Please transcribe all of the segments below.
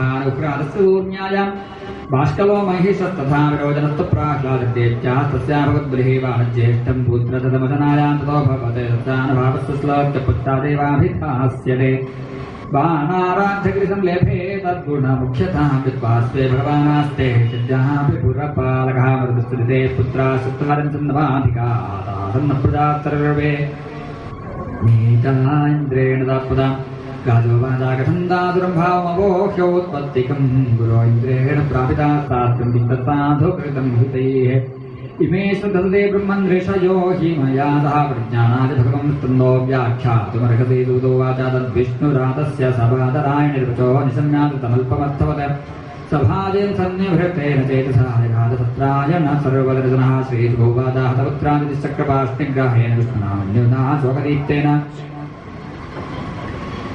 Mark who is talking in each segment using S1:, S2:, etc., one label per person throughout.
S1: అనుగ్రహదస్सूర్ण्यायां బాష్కలో మహిషస్తథా విరోజనస్తు ప్రాహ్లాదదేత్యా తస్యాభవద్బృహీవాజ్యేష్టం పూత్రతమదనాయాం లేభే తద్గుణముఖ్యతా విద్వాస్వే భగవానాస్తే చిద్యాభిపురపాలకः పుత్రా సుత్వరం ప్రజా సర్వే నీతాంద్రేణ దాపదాం गाधवादागसन्दासुरभावमवोह्योत्पत्तिकम् गुरो इन्द्रेण प्रापिता सात्रम् वित्तसाधु कृतम् हितैः इमेषु दन्दे ब्रह्मन्धृषयो हि मया प्रज्ञानादिभगवम् स्तन्दो व्याख्यातुमर्हति दूतो वाचा तद्विष्णुरातस्य सभादरायणिर्वचो सभाजेन सन्निभृतेन सर्वदर्शनः स्वगदीप्तेन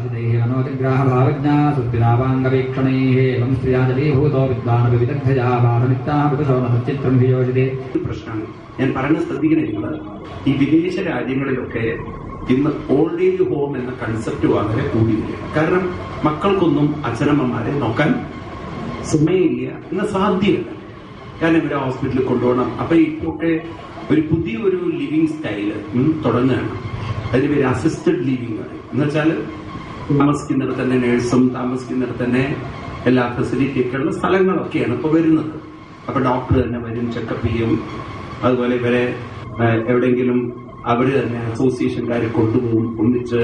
S1: वल्गुभाषितैः मनोजग्राहभावज्ञा सुस्थिरावाङ्गवीक्षणैः एवं स्त्रिया जलीभूतो विद्वान् विविदग्धया बालमित्ता विदुषो न सच्चित्रम् भियोजिते
S2: ഒരു പ്രശ്നമാണ് ഞാൻ പറയുന്നത് ശ്രദ്ധിക്കണം നിങ്ങൾ ഈ വിദേശ രാജ്യങ്ങളിലൊക്കെ ഇന്ന് ഓൾഡ് ഏജ് ഹോം എന്ന കൺസെപ്റ്റ് വളരെ കൂടിയിരിക്കുകയാണ് കാരണം മക്കൾക്കൊന്നും അച്ഛനമ്മമാരെ നോക്കാൻ സമയമില്ല എന്ന സാധ്യമല്ല കാരണം ഇവരെ ഹോസ്പിറ്റലിൽ കൊണ്ടുപോകണം അപ്പൊ ഇപ്പൊക്കെ ഒരു പുതിയ ഒരു ലിവിങ് സ്റ്റൈല് തുടങ്ങുകയാണ് അതിന് പേര് അസിസ്റ്റഡ് ലിവിങ് ആണ് എന്ന് വെച്ചാൽ താമസിക്കുന്നിടത്ത് തന്നെ നേഴ്സും താമസിക്കുന്നിടത്ത് തന്നെ എല്ലാ ഫെസിലിറ്റി ഒക്കെ ഉള്ള സ്ഥലങ്ങളൊക്കെയാണ് ഇപ്പൊ വരുന്നത്. അപ്പൊ ഡോക്ടർ തന്നെ വരും ചെക്കപ്പ് ചെയ്യും. അതുപോലെ ഇവരെ എവിടെയെങ്കിലും അവർ തന്നെ അസോസിയേഷൻകാരെ കൊണ്ടുപോകും ഒന്നിച്ച്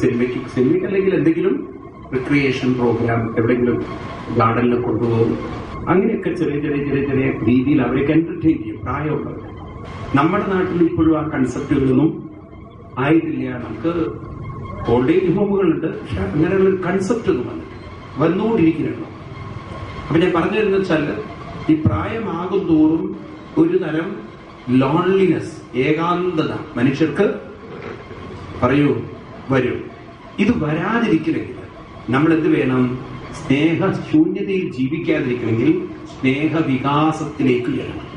S2: സിനിമയ്ക്ക് സിനിമയ്ക്ക് അല്ലെങ്കിൽ എന്തെങ്കിലും റിക്രിയേഷൻ പ്രോഗ്രാം എവിടെയെങ്കിലും ഗാർഡനിൽ കൊണ്ടുപോകും. അങ്ങനെയൊക്കെ ചെറിയ ചെറിയ ചെറിയ ചെറിയ രീതിയിൽ അവരൊക്കെ എന്റർടൈൻ ചെയ്യും. പ്രായമുള്ളവർ നമ്മുടെ നാട്ടിൽ ഇപ്പോഴും ആ കൺസെപ്റ്റുകളൊന്നും ആയിട്ടില്ല. നമുക്ക് ഓൾഡ് ഏജ് ഹോമുകളുണ്ട്. പക്ഷെ അങ്ങനെയുള്ള കൺസെപ്റ്റ് ഒന്നും വന്നിട്ടില്ല വന്നുകൊണ്ടിരിക്കുന്നുണ്ടോ അപ്പൊ ഞാൻ പറഞ്ഞു തരുന്ന വെച്ചാൽ ഈ പ്രായമാകും തോറും ഒരു തരം ലോൺലിനെസ് ഏകാന്തത മനുഷ്യർക്ക് പറയൂ വരൂ. ഇത് വരാതിരിക്കണമെങ്കിൽ നമ്മൾ എന്ത് വേണം? സ്നേഹശൂന്യതയിൽ ജീവിക്കാതിരിക്കണമെങ്കിൽ സ്നേഹവികാസത്തിലേക്ക് ഉയരണം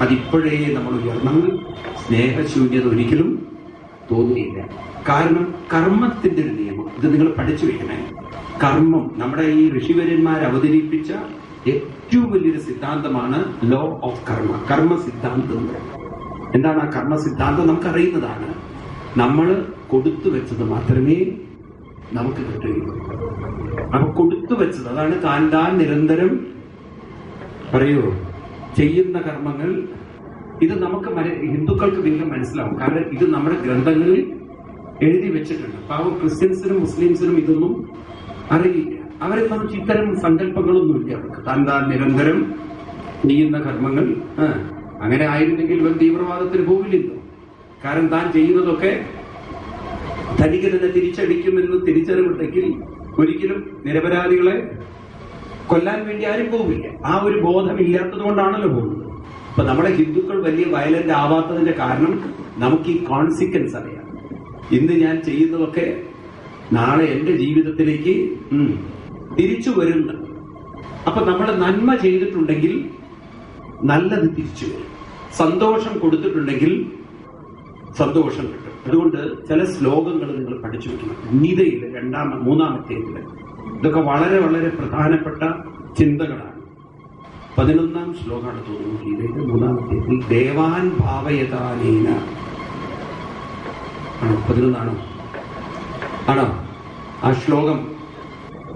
S2: അതിപ്പോഴേ നമ്മൾ ഉയർന്നാൽ സ്നേഹശൂന്യത ഒരിക്കലും തോന്നുകയില്ല. കാരണം കർമ്മത്തിന്റെ ഒരു നിയമം. ഇത് നിങ്ങൾ പഠിച്ചു വെക്കണേ. കർമ്മം നമ്മുടെ ഈ ഋഷിവര്യന്മാർ അവതരിപ്പിച്ച ഏറ്റവും വലിയൊരു സിദ്ധാന്തമാണ് ലോ ഓഫ് കർമ്മ കർമ്മ സിദ്ധാന്തം എന്താണ് ആ കർമ്മ സിദ്ധാന്തം? നമുക്കറിയുന്നതാണ്. നമ്മൾ കൊടുത്തു വെച്ചത് മാത്രമേ നമുക്ക് കിട്ടുകയുള്ളൂ. അപ്പൊ കൊടുത്തു വെച്ചത് അതാണ് താൻ താൻ നിരന്തരം പറയൂ ചെയ്യുന്ന കർമ്മങ്ങൾ. ഇത് നമുക്ക് ഹിന്ദുക്കൾക്ക് വീണ്ടും മനസ്സിലാവും. കാരണം ഇത് നമ്മുടെ ഗ്രന്ഥങ്ങളിൽ എഴുതി വെച്ചിട്ടുണ്ട്. പാവം ക്രിസ്ത്യൻസിനും മുസ്ലിംസിനും ഇതൊന്നും അറിയില്ല. അവരെ സംബന്ധിച്ച് ഇത്തരം സങ്കല്പങ്ങളൊന്നുമില്ല അവർക്ക്. താൻ നിരന്തരം ചെയ്യുന്ന കർമ്മങ്ങൾ അങ്ങനെ ആയിരുന്നെങ്കിൽ ഇവൻ തീവ്രവാദത്തിന് പോവില്ലല്ലോ. കാരണം താൻ ചെയ്യുന്നതൊക്കെ തന്നെ തിരിച്ചടിക്കുമെന്ന് തിരിച്ചറിവുണ്ടെങ്കിൽ ഒരിക്കലും നിരപരാധികളെ കൊല്ലാൻ വേണ്ടി ആരും പോവില്ല. ആ ഒരു ബോധമില്ലാത്തത് കൊണ്ടാണല്ലോ പോകുന്നത്. അപ്പൊ നമ്മുടെ ഹിന്ദുക്കൾ വലിയ വയലന്റ് ആവാത്തതിന്റെ കാരണം നമുക്ക് ഈ കോൺസിക്വൻസ് അറിയാം. ഇന്ന് ഞാൻ ചെയ്യുന്നതൊക്കെ നാളെ എന്റെ ജീവിതത്തിലേക്ക് തിരിച്ചു വരുന്നു. അപ്പൊ നമ്മൾ നന്മ ചെയ്തിട്ടുണ്ടെങ്കിൽ നല്ലത് തിരിച്ചു വരും. സന്തോഷം കൊടുത്തിട്ടുണ്ടെങ്കിൽ സന്തോഷം കിട്ടും. അതുകൊണ്ട് ചില ശ്ലോകങ്ങൾ നിങ്ങൾ പഠിച്ചു വെക്കണം. ഗീതയിൽ രണ്ടാം മൂന്നാമത്തേതിൽ ഇതൊക്കെ വളരെ വളരെ പ്രധാനപ്പെട്ട ചിന്തകളാണ്. പതിനൊന്നാം ശ്ലോകമാണ് തോന്നുന്നു ഗീതയുടെ മൂന്നാമത്തേതിൽ ദേവാൻ ഭാവയതാനേന. ആണോ പതിനൊന്നാണോ ആണോ? ആ ശ്ലോകം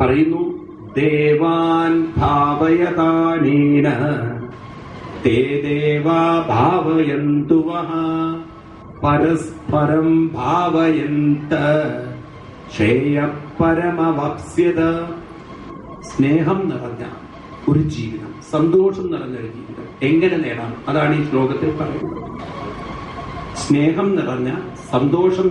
S2: പറയുന്നു ദേവാൻ ഭാവയതാനേന തേ ദേവാ ഭാവയന്തു പരസ്പരം ഭാവയന്ത ശ്രേയപരമവപ്സ്യത. സ്നേഹം നിറഞ്ഞ ഒരു ജീവിതം സന്തോഷം നിറഞ്ഞ ഒരു ജീവിതം എങ്ങനെ നേടാം? അതാണ് ഈ ശ്ലോകത്തിൽ പറയുന്നത്. സ്നേഹം നിറഞ്ഞ സന്തോഷം